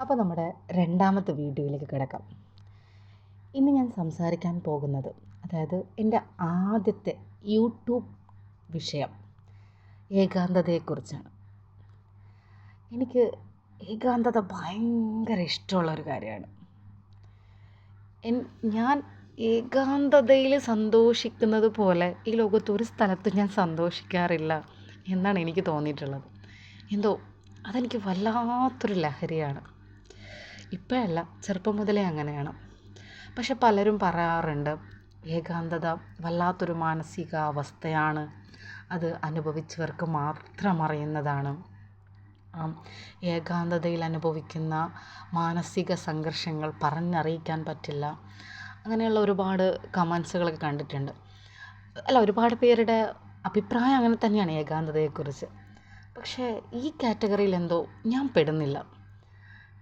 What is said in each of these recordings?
അപ്പോൾ നമ്മുടെ രണ്ടാമത്തെ വീഡിയോയിലേക്ക് കിടക്കാം. ഇന്ന് ഞാൻ സംസാരിക്കാൻ പോകുന്നത് അതായത് എന്റെ ആദ്യത്തെ യൂട്യൂബ് വിഷയം ഏകാന്തതയെക്കുറിച്ചാണ്. എനിക്ക് ഏകാന്തത ഭയങ്കര ഇഷ്ടമുള്ളൊരു കാര്യമാണ്. ഞാൻ ഏകാന്തതയിൽ സന്തോഷിക്കുന്നത് പോലെ ഈ ലോകത്ത് ഒരു സ്ഥലത്തും ഞാൻ സന്തോഷിക്കാറില്ല എന്നാണ് എനിക്ക് തോന്നിയിട്ടുള്ളത്. എന്തോ അതെനിക്ക് വല്ലാത്തൊരു ലഹരിയാണ്. ഇപ്പോഴല്ല ചെറുപ്പം മുതലേ അങ്ങനെയാണ്. പക്ഷെ പലരും പറയാറുണ്ട് ഏകാന്തത വല്ലാത്തൊരു മാനസികാവസ്ഥയാണ്. അത് അനുഭവിച്ചവർക്ക് മാത്രം അറിയുന്നതാണ്. ഏകാന്തതയിൽ അനുഭവിക്കുന്ന മാനസിക സംഘർഷങ്ങൾ പറഞ്ഞറിയിക്കാൻ പറ്റില്ല. അങ്ങനെയുള്ള ഒരുപാട് കമൻസുകളൊക്കെ കണ്ടിട്ടുണ്ട്. അല്ല ഒരുപാട് പേരുടെ അഭിപ്രായം അങ്ങനെ തന്നെയാണ് ഏകാന്തതയെക്കുറിച്ച്. പക്ഷേ ഈ കാറ്റഗറിയിൽ എന്തോ ഞാൻ പെടുന്നില്ല.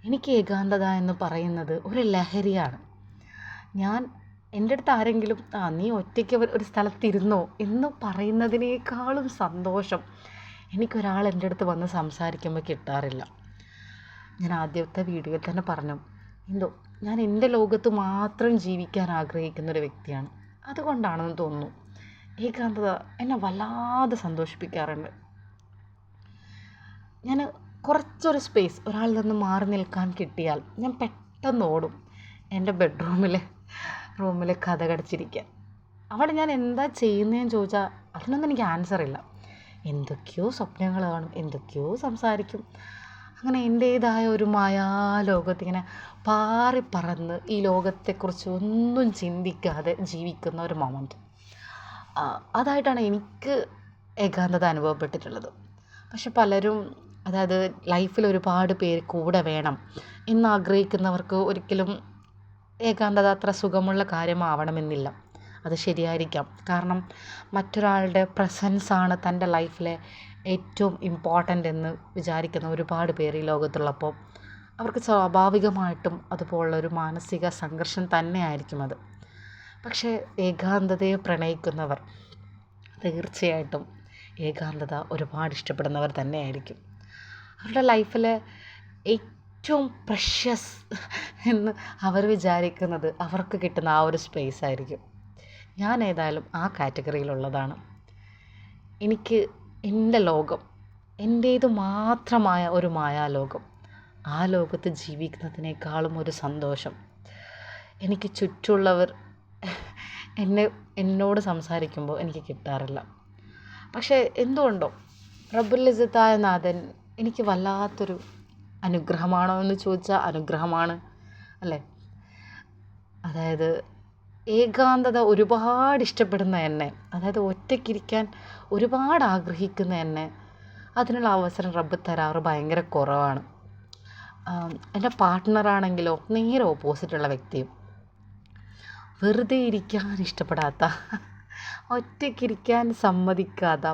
എനിക്ക് ഏകാന്തത എന്ന് പറയുന്നത് ഒരു ലഹരിയാണ്. ഞാൻ എന്റെ അടുത്ത് ആരെങ്കിലും ആ നീ ഒറ്റയ്ക്ക് ഒരു സ്ഥലത്തിരുന്നോ? എന്ന് പറയുന്നതിനേക്കാളും സന്തോഷം എനിക്കൊരാൾ എന്റെ അടുത്ത് വന്ന് സംസാരിക്കുമ്പോൾ കിട്ടാറില്ല. ഞാൻ ആദ്യത്തെ വീഡിയോയിൽ തന്നെ പറഞ്ഞു എന്തോ ഞാൻ എന്റെ ലോകത്ത് മാത്രം ജീവിക്കാൻ ആഗ്രഹിക്കുന്ന ഒരു വ്യക്തിയാണ്. അതുകൊണ്ടാണെന്ന് തോന്നുന്നു. ഏകാന്തത എന്നെ വല്ലാതെ സന്തോഷിപ്പിക്കാറുണ്ട്. ഞാൻ കുറച്ചൊരു സ്പേസ് ഒരാളിൽ നിന്ന് മാറി നിൽക്കാൻ കിട്ടിയാൽ ഞാൻ പെട്ടെന്ന് ഓടും. എന്റെ ബെഡ്റൂമിൽ റൂമിൽ കഥ കടിച്ചിരിക്കാൻ അവിടെ ഞാൻ എന്താ ചെയ്യുന്നതെന്ന് ചോദിച്ചാൽ അതിനൊന്നും എനിക്ക് ആൻസർ ഇല്ല. എന്തൊക്കെയോ സ്വപ്നങ്ങൾ കാണും എന്തൊക്കെയോ സംസാരിക്കും. അങ്ങനെ എന്റേതായ ഒരു മായാലോകത്തിങ്ങനെ പാറി പറന്ന് ഈ ലോകത്തെക്കുറിച്ച് ഒന്നും ചിന്തിക്കാതെ ജീവിക്കുന്ന ഒരു മൊമെന്റ് അതായിട്ടാണ് എനിക്ക് ഏകാന്തത അനുഭവപ്പെട്ടിട്ടുള്ളത്. പക്ഷെ പലരും അതായത് ലൈഫിൽ ഒരുപാട് പേര് കൂടെ വേണം. എന്നാഗ്രഹിക്കുന്നവർക്ക് ഒരിക്കലും ഏകാന്തത അത്ര സുഖമുള്ള കാര്യമാവണമെന്നില്ല. അത് ശരിയായിരിക്കാം. കാരണം മറ്റൊരാളുടെ പ്രസൻസാണ് തന്റെ ലൈഫിലെ ഏറ്റവും ഇമ്പോർട്ടന്റ് എന്ന് വിചാരിക്കുന്ന ഒരുപാട് പേര് ഈ ലോകത്തുള്ളപ്പോൾ. അവർക്ക് സ്വാഭാവികമായിട്ടും അതുപോലുള്ളൊരു മാനസിക സംഘർഷം തന്നെയായിരിക്കും അത്. പക്ഷേ ഏകാന്തതയെ പ്രണയിക്കുന്നവർ തീർച്ചയായിട്ടും ഏകാന്തത ഒരുപാട് ഇഷ്ടപ്പെടുന്നവർ തന്നെയായിരിക്കും. അവരുടെ ലൈഫിലെ ഏറ്റവും പ്രഷ്യസ് എന്ന് അവർ വിചാരിക്കുന്നത് അവർക്ക് കിട്ടുന്ന ആ ഒരു സ്പേസ് ആയിരിക്കും. ഞാൻ ഏതായാലും ആ കാറ്റഗറിയിലുള്ളതാണ്. എനിക്ക് എന്റെ ലോകം എന്റേത് മാത്രമായ ഒരു മായാലോകം ആ ലോകത്ത് ജീവിക്കുന്നതിനേക്കാളും ഒരു സന്തോഷം. എനിക്ക് ചുറ്റുള്ളവർ എന്നെ എന്നോട് സംസാരിക്കുമ്പോൾ എനിക്ക് കിട്ടാറില്ല. പക്ഷേ എന്തുകൊണ്ടോ റബ്ബുൽ റബ്ബുലിസത്തായ നാഥൻ എനിക്ക് വല്ലാത്തൊരു അനുഗ്രഹമാണോ എന്ന് ചോദിച്ചാൽ അനുഗ്രഹമാണ് അല്ലേ? അതായത് ഏകാന്തത ഒരുപാട് ഇഷ്ടപ്പെടുന്ന എന്നെ അതായത് ഒറ്റയ്ക്കിരിക്കാൻ ഒരുപാട് ആഗ്രഹിക്കുന്ന എന്നെ അതിനുള്ള അവസരം റബ്ബ് തരാറ് ഭയങ്കര കുറവാണ്. എന്റെ പാർട്ട്ണറാണെങ്കിലോ നേരെ ഓപ്പോസിറ്റുള്ള വ്യക്തിയും വെറുതെ ഇരിക്കാൻ ഇഷ്ടപ്പെടാത്ത ഒറ്റയ്ക്കിരിക്കാൻ സമ്മതിക്കാത്ത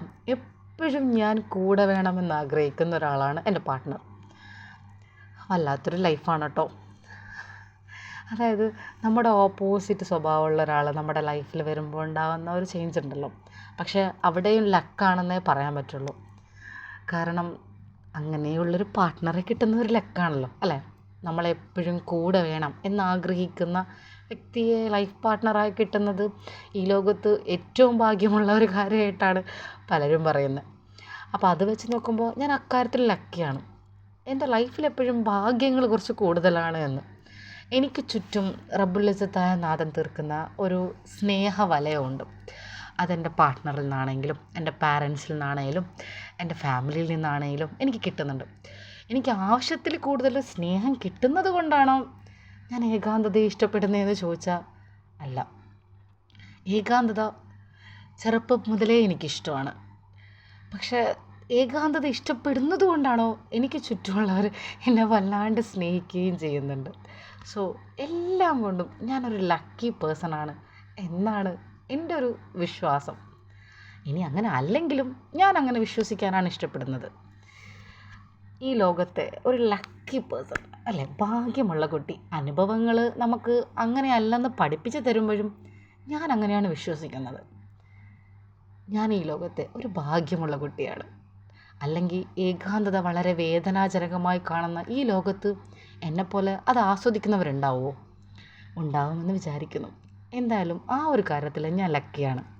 എപ്പോഴും ഞാൻ കൂടെ വേണമെന്ന് ആഗ്രഹിക്കുന്ന ഒരാളാണ് എന്റെ പാർട്ട്ണർ വല്ലാത്തൊരു ലൈഫാണ് കേട്ടോ അതായത് നമ്മുടെ ഓപ്പോസിറ്റ് സ്വഭാവമുള്ള ഒരാൾ നമ്മുടെ ലൈഫിൽ വരുമ്പോൾ ഉണ്ടാകുന്ന ഒരു ചേഞ്ച് ഉണ്ടല്ലോ. പക്ഷേ അവിടെയും ലക്കാണെന്നേ പറയാൻ പറ്റുള്ളൂ. കാരണം അങ്ങനെയുള്ളൊരു പാർട്ട്ണറെ കിട്ടുന്ന ഒരു ലക്കാണല്ലോ അല്ലേ? നമ്മളെപ്പോഴും കൂടെ വേണം എന്നാഗ്രഹിക്കുന്ന വ്യക്തിയെ ലൈഫ് പാർട്ട്ണറായി കിട്ടുന്നത് ഈ ലോകത്ത് ഏറ്റവും ഭാഗ്യമുള്ള ഒരു കാര്യമായിട്ടാണ് പലരും പറയുന്നത്. അപ്പോൾ അത് വെച്ച് നോക്കുമ്പോൾ ഞാൻ അക്കാര്യത്തിൽ ലക്കിയാണ് എന്റെ ലൈഫിൽ എപ്പോഴും ഭാഗ്യങ്ങൾ കുറച്ച് കൂടുതലാണ് എന്ന്. എനിക്ക് ചുറ്റും റബ്ബുലിസത്തായ നാദം തീർക്കുന്ന ഒരു സ്നേഹ വലയമുണ്ട് അതെന്റെ പാർട്ട്ണറിൽ നിന്നാണെങ്കിലും എന്റെ പാരൻസിൽ നിന്നാണെങ്കിലും എന്റെ ഫാമിലിയിൽ നിന്നാണെങ്കിലും എനിക്ക് കിട്ടുന്നുണ്ട്. എനിക്ക് ആവശ്യത്തിൽ കൂടുതൽ സ്നേഹം കിട്ടുന്നത് കൊണ്ടാണോ ഞാൻ ഏകാന്തതയെ ഇഷ്ടപ്പെടുന്നതെന്ന് ചോദിച്ചാൽ അല്ല. ഏകാന്തത ചെറുപ്പം മുതലേ എനിക്കിഷ്ടമാണ്. പക്ഷേ ഏകാന്തത ഇഷ്ടപ്പെടുന്നത് കൊണ്ടാണോ എനിക്ക് ചുറ്റുമുള്ളവർ എന്നെ വല്ലാണ്ട് സ്നേഹിക്കുകയും ചെയ്യുന്നുണ്ട്. സോ എല്ലാം കൊണ്ടും ഞാനൊരു ലക്കി പേഴ്സണാണ് എന്നാണ് എന്റെ ഒരു വിശ്വാസം. ഇനി അങ്ങനെ അല്ലെങ്കിലും ഞാൻ അങ്ങനെ വിശ്വസിക്കാനാണ് ഇഷ്ടപ്പെടുന്നത്. ഈ ലോകത്തെ ഒരു ലക്കി പേഴ്സൺ. അല്ലേ? ഭാഗ്യമുള്ള കുട്ടി. അനുഭവങ്ങൾ നമുക്ക് അങ്ങനെയല്ലെന്ന് പഠിപ്പിച്ച് തരുമ്പോഴും ഞാൻ അങ്ങനെയാണ് വിശ്വസിക്കുന്നത്. ഞാൻ ഈ ലോകത്തെ ഒരു ഭാഗ്യമുള്ള കുട്ടിയാണ്. അല്ലെങ്കിൽ ഏകാന്തത വളരെ വേദനാജനകമായി കാണുന്ന ഈ ലോകത്ത് എന്നെപ്പോലെ അത് ആസ്വദിക്കുന്നവരുണ്ടാവുമോ ഉണ്ടാവുമെന്ന് വിചാരിക്കുന്നു. എന്തായാലും ആ ഒരു കാര്യത്തിൽ ഞാൻ ലക്കിയാണ്.